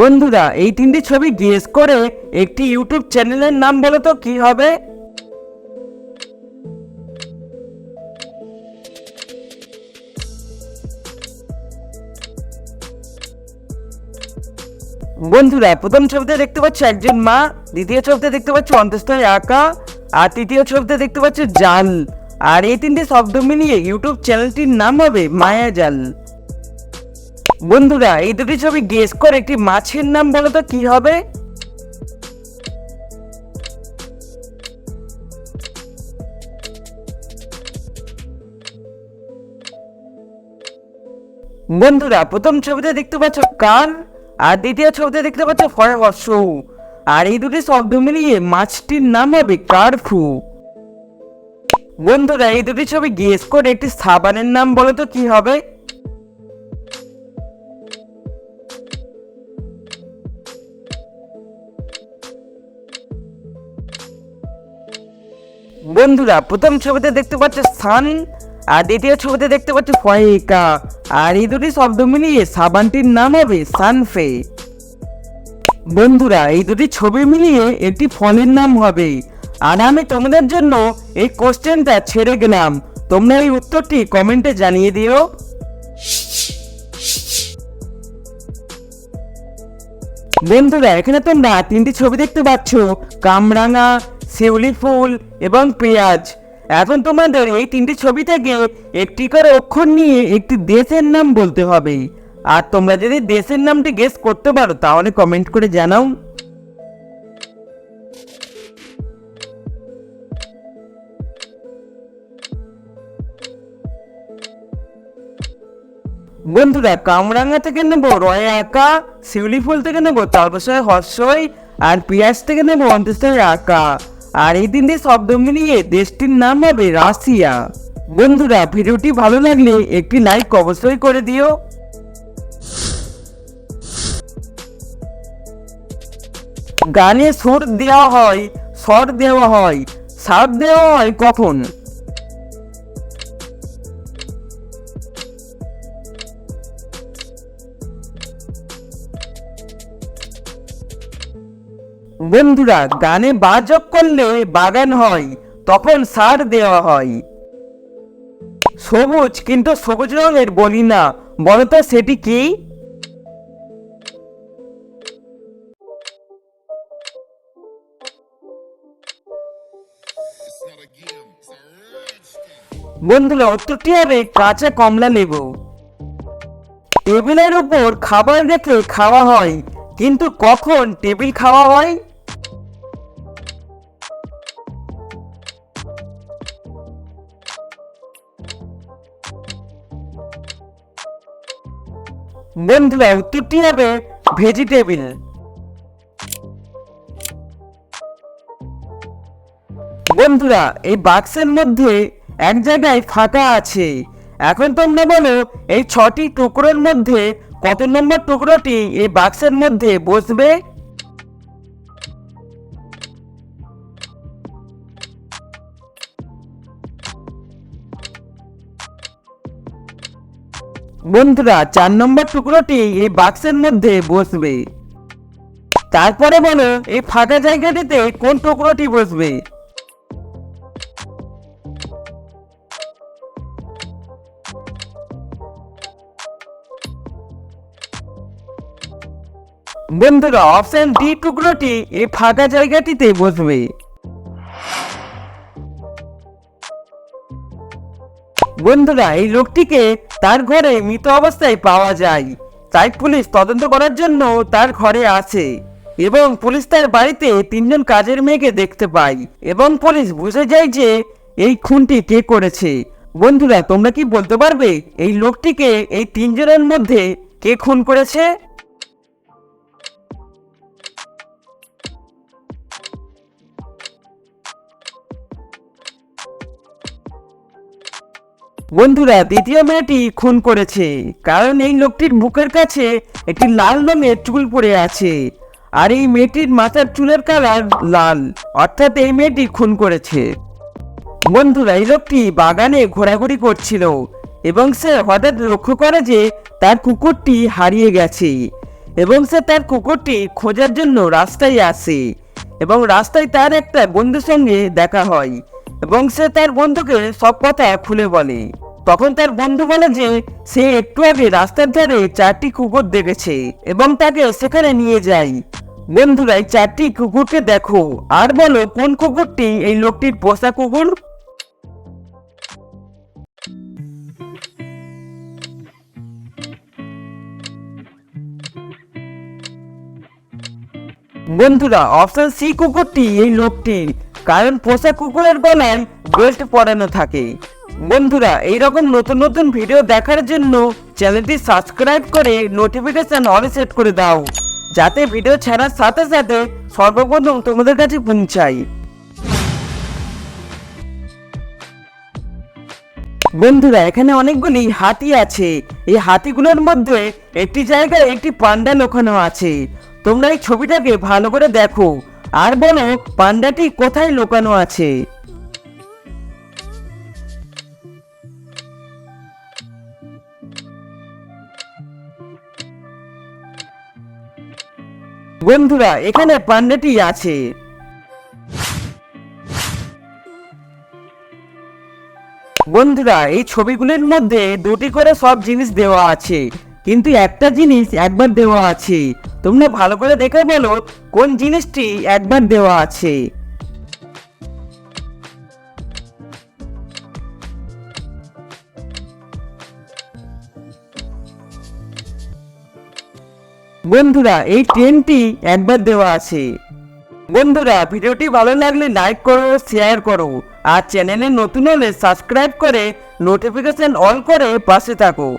বন্ধুরা, এই তিনটি ছবি গেস করে একটি ইউটিউব চ্যানেলের নাম বলো তো, কি হবে? বন্ধুরা, প্রথম ছবিতে দেখতে পাচ্ছ একজন মা, দ্বিতীয় ছবিতে দেখতে পাচ্ছ অন্তঃস্থলে আঁকা আর তৃতীয় ছবিতে দেখতে পাচ্ছ জাল। আর এই তিনটি শব্দ মিলিয়ে ইউটিউব চ্যানেলটির নাম হবে মায়া জাল। বন্ধুরা, এই দুটি ছবি গেস করে একটি মাছের নাম বলো তো, কি হবে? বন্ধুরা, প্রথম ছবিতে দেখতে পাচ্ছ কান, আর দ্বিতীয় ছবিতে দেখতে পাচ্ছ ফরে হর্ষ আর এই দুটি শব্দ মিলিয়ে মাছটির নাম হবে কারফু। বন্ধুরা, এই দুটি ছবি গেস করে একটি সাবানের নাম বলো তো, কি হবে? বন্ধুরা, প্রথম ছবিতে দেখতে পাচ্ছ সান, আর দ্বিতীয় ছবিতে দেখতে পাচ্ছ ফয়েকা। আর এই দুটি শব্দ মিলিয়ে সাবানটির নাম হবে সানফে। বন্ধুরা, এই দুটি ছবি মিলিয়ে একটি ফলের নাম হবে। আর আমি তোমাদের জন্য এই কোশ্চেনটা ছেড়ে গেলাম। তোমরা এই উত্তরটি কমেন্টে জানিয়ে দিও। বন্ধুরা, এখানে তোমরা তিনটি ছবি দেখতে পাচ্ছ। কামরাঙা শিউলি ফুল এবং পেঁয়াজ। এখন তোমাদের এই তিনটি ছবি থেকে একটি করে অক্ষর নিয়ে একটি দেশের নাম বলতে হবে। আর তোমরা যদি দেশের নামটি গেস করতে পারো, তাহলে কমেন্ট করে জানাও। বন্ধুরা কামরাঙ্গা থেকে নেব রয় আঁকা শিউলি ফুল থেকে নেব তালবসায় হর্ষই, আর পিঁয়াজ থেকে নেব অন্তঃস্থলে আঁকা আর এই দিয়ে শব্দ মিলিয়ে দেশটির নাম হবে রাশিয়া। বন্ধুরা, ভিডিওটি ভালো লাগলে একটি লাইক অবশ্যই করে দিও। গানে সুর দেওয়া হয়, স্বর দেওয়া হয়, সার দেওয়া হয় কখন? বন্ধুরা, গানে বাজক করলে বাগান হয়, তখন সার দেওয়া হয়। সবুজ, কিন্তু সবুজ রঙের বলি না, বলতো সেটি কি? বন্ধুরা, উত্তরটি হবে কাঁচা কমলা লেবু। টেবিলের উপর খাবার রেখে খাওয়া হয়, কিন্তু কখন টেবিল খাওয়া হয়? বন্ধুরা উত্তরটি হবে ভেজিটেবিল। বন্ধুরা, এই বাক্সের মধ্যে এক জায়গায় ফাঁকা আছে। এখন তোমরা বলো, এই ছটি টুকরোর মধ্যে কত নম্বর টুকরোটি এই বাক্সের মধ্যে বসবে? বন্ধুরা, চার নম্বর টুকরোটি এই বাক্সের মধ্যে বসবে। তারপরে বলো, এই ফাঁকা জায়গাটিতে কোন টুকরোটি বসবে? বন্ধুরা, অপশন ডি টুকরোটি এই ফাঁকা জায়গাটিতে বসবে। বন্ধুরা, এই লোকটিকে তার ঘরে মৃত অবস্থায় পাওয়া যায়। তাই পুলিশ তদন্ত করার জন্য তার ঘরে আছে এবং পুলিশ তার বাড়িতে তিনজন কাজের মেয়েকে দেখতে পায় এবং পুলিশ বুঝে যায় যে এই খুনটি কে করেছে। বন্ধুরা, তোমরা কি বলতে পারবে এই লোকটিকে এই তিনজনের মধ্যে কে খুন করেছে? বন্ধুরা, দ্বিতীয় মেয়েটি খুন করেছে, কারণ এই লোকটির বুকের কাছে একটি লাল রঙের চুল পড়ে আছে, আর এই মেয়েটির মাথার চুলের কালার লাল, অর্থাৎ এই মেয়েটি খুন করেছে। বন্ধুরা, এই লোকটি বাগানে ঘোরাঘুরি করছিল, এবং সে হঠাৎ লক্ষ্য করে যে তার কুকুরটি হারিয়ে গেছে, এবং সে তার কুকুরটি খোঁজার জন্য রাস্তায় আসে, এবং রাস্তায় তার একটা বন্ধুর সঙ্গে দেখা হয়, এবং সে তার বন্ধুকে সব কথা খুলে বলে। তখন তার বন্ধু বলে যে, সে একটু আগে রাস্তার ধারে চারটি কুকুর দেখেছে এবং তাকে সেখানে নিয়ে যায় বন্ধুরা, এই চারটি কুকুরকে দেখো। আর বলো, কোন কুকুরটি এই লোকটির পোষা কুকুর? বন্ধুরা, অপশন সি কুকুরটি এই লোকটির। কারণ পোষা কুকুরের গলায় বেল্ট পরানো থাকে। বন্ধুরা, এইরকম নতুন নতুন ভিডিও দেখার জন্য চ্যানেলটি সাবস্ক্রাইব করে নোটিফিকেশন অল সেট করে দাও, যাতে ভিডিও ছাড়ার সাথে সাথে সর্বপ্রথম তোমাদের কাছে পৌঁছায় বন্ধুরা, এখানে অনেকগুলি হাতি আছে। এই হাতিগুলোর মধ্যে একটি জায়গায় একটি পান্ডা লুকানো আছে। তোমরা এই ছবিটাকে ভালো করে দেখো। আর বলো, পান্ডাটি কোথায় লুকানো আছে? বন্ধুরা, এখানে পান্ডাটি আছে। বন্ধুরা, এই ছবিগুলির মধ্যে দুটি করে সব জিনিস দেওয়া আছে, কিন্তু একটা জিনিস একবার দেওয়া আছে। তোমরা ভালো করে দেখে বলো কোন জিনিসটি একবার দেওয়া আছে। বন্ধুরা, এই ট্রেনটি একবার দেওয়া আছে। বন্ধুরা, ভিডিওটি ভালো লাগলে লাইক করো শেয়ার করো, আর চ্যানেলে নতুন হলে সাবস্ক্রাইব করে নোটিফিকেশন অন করে পাশে থাকো।